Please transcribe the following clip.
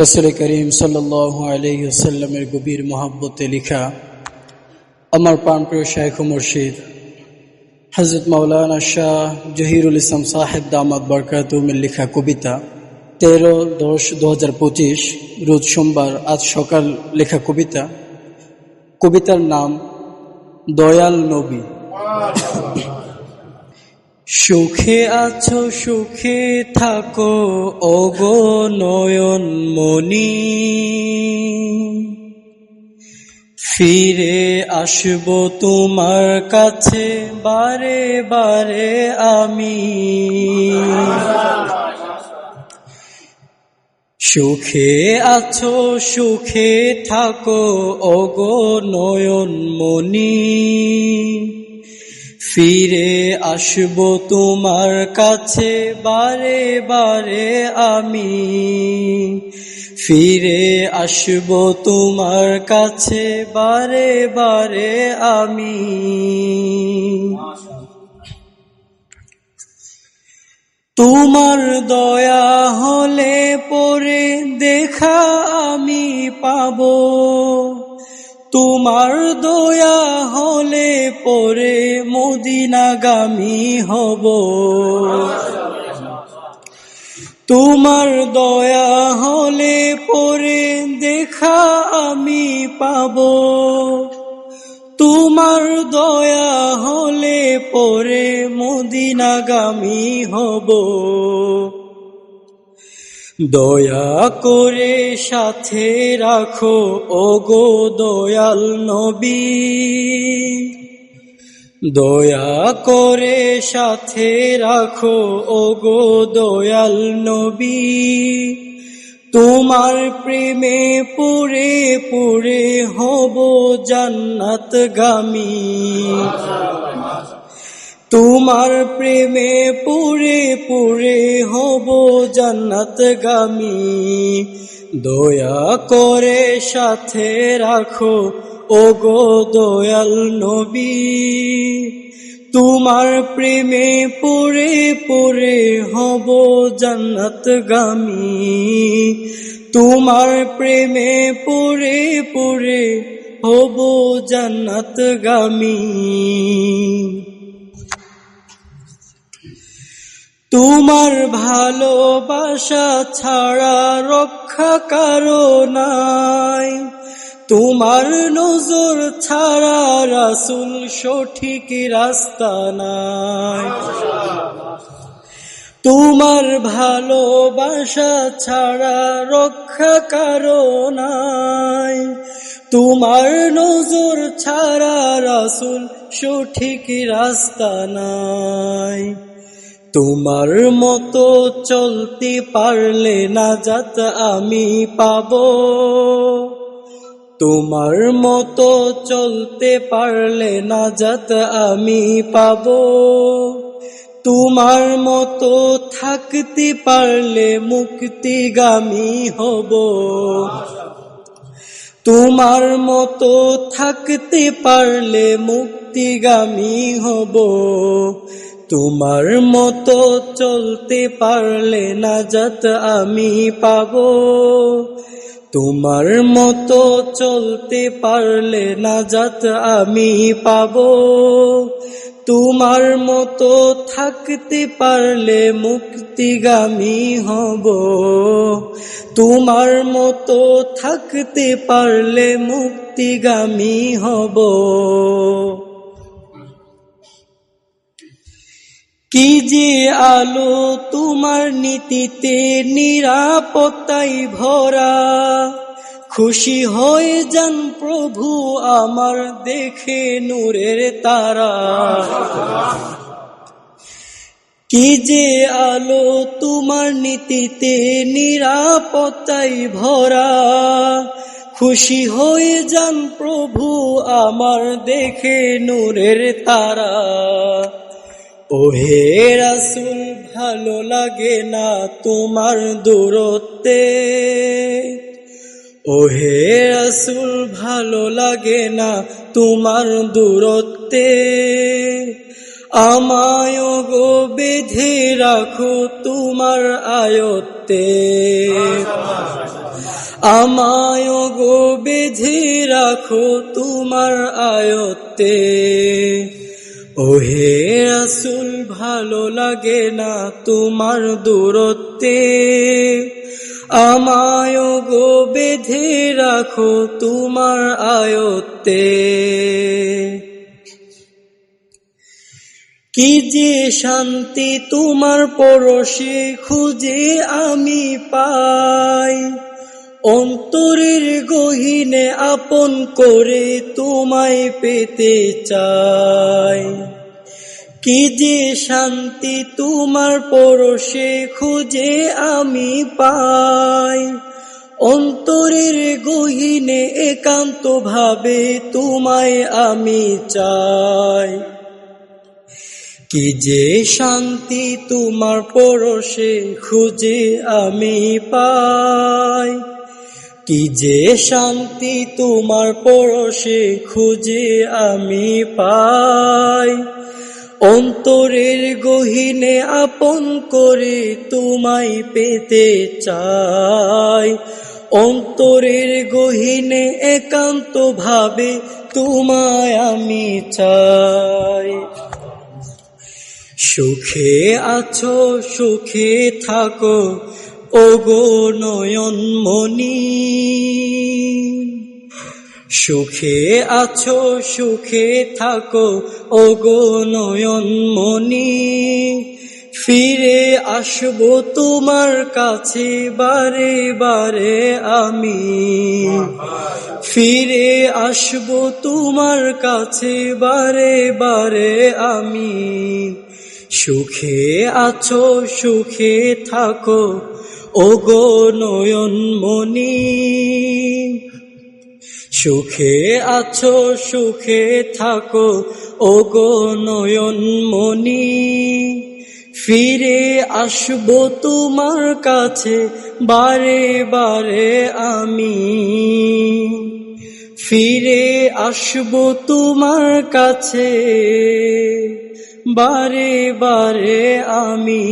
রসুল করিম সাল্লাহ আলহিসাল্লামের গভীর মহাব্বতে লিখা, আমার প্রাণপ্রিয় শাইখ মুর্শিদ হজরত মৌলানা শাহ জহিরুল ইসলাম সাহেব দামাদ বরকাতুমের লেখা কবিতা, তেরো দশ দু রোজ সোমবার আজ সকাল লেখা কবিতা, কবিতার নাম, দয়াল নবী। সুখে আছো, সুখে থাকো, ওগো নয়ন মনি ফিরে আসব তোমার কাছে, বারে বারে আমি। সুখে আছো, সুখে থাকো, ওগো নয়ন মনি ফিরে আসব তোমার কাছে বারে বারে আমি। ফিরে আসব তোমার কাছে বারে বারে আমি। তোমার দয়া হলে পরে দেখা আমি পাবো। তোমার দয়া হলে পরে মদিনাগামী হব। তোমার দয়া হলে পরে দেখা আমি পাব। তোমার দয়া হলে পরে মদিনাগামী হব। দয়া করে সাথে রাখো, ওগো দয়াল নবী। দয়া করে সাথে রাখো, ওগো দয়াল নবী। তোমার প্রেমে পুরে পুরে হব জান্নাত গামী তোমার প্রেমে পুরে পুরে হব জান্নাত গামী দয়া করে সাথে রাখো, ওগো দয়াল নবী। তোমার প্রেমে পুরে পুরে হব জান্নাত গামী তোমার প্রেমে পুরে পুরে হব জান্নাত গামী তোমার ভালোবাসা ছাড়া রক্ষা কারও নাই। তোমার নজর ছাড়া রাসুল সঠিক রাস্তা নাই। তোমার ভালোবাসা ছাড়া রক্ষা কারও নাই। তোমার নজর ছাড়া রাসুল সঠিক রাস্তা নাই। তোমার মতো চলতে পারলে না যাত আমি পাব। তোমার মতো চলতে পারলে না যাত আমি পাব। তোমার মতো থাকতে পারলে মুক্তিগামী হব। তোমার মতো থাকতে পারলে মুক্তিগামী হব। তোমার মতো চলতে পারলে না যাত আমি পাব। তোমার মতো চলতে পারলে না যাত আমি পাব। তোমার মতো থাকতে পারলে মুক্তিগামী হব। তোমার মতো থাকতে পারলে মুক্তিগামী হব। কি যে আলো তোমার নীতিতে নিরাপত্তাই ভরা। খুশি হয়ে যান প্রভু আমার দেখে নূরের তারা। কি যে আলো তোমার নীতিতে নিরাপত্তাই ভরা। খুশি হয়ে যান প্রভু আমার দেখে নূরের তারা। ওহে রাসুল, ভালো লাগে না তোমার দূরত্বে? ওহে রাসুল, ভালো লাগে না তোমার দূরত্বে? আমায় গো বেঁধে রাখো তোমার আয়ত্তে। আমায় গো বেঁধে রাখো তোমার আয়ত্তে। ওহে রাসুল, ভালো লাগে না তোমার দূরত্বে? আমায় গো বেঁধে রাখো তোমার আয়ত্তে। কি যে শান্তি তোমার পরশে খুঁজে আমি পাই। অন্তরের গহিনে আপন করে তোমায় পেতে চাই। কি যে শান্তি তোমার পরশে খুঁজে আমি পাই। অন্তরের গহিনে একান্ত ভাবে তোমায় আমি চাই। কি যে শান্তি তোমার পরশে খুঁজে আমি পাই। কি যে শান্তি তোমার পরশে খুঁজে আমি পাই। অন্তরের গহিনে আপন করে তোমায় পেতে চাই। অন্তরের গহিনে একান্ত ভাবে তোমায় আমি চাই। সুখে আছো, সুখে থাকো, ওগো নয়ন মনি সুখে আছো, সুখে থাকো, ওগো নয়ন মনি ফিরে আসব তোমার কাছে বারে বারে আমি। ফিরে আসব তোমার কাছে বারে বারে আমি। সুখে আছো, সুখে থাকো, ওগো নয়ন মনি সুখে আছো, সুখে থাকো। ওগো নয়ন মনি ফিরে আসব তোমার কাছে, বারে বারে আমি। ফিরে আসব তোমার কাছে, বারে বারে আমি।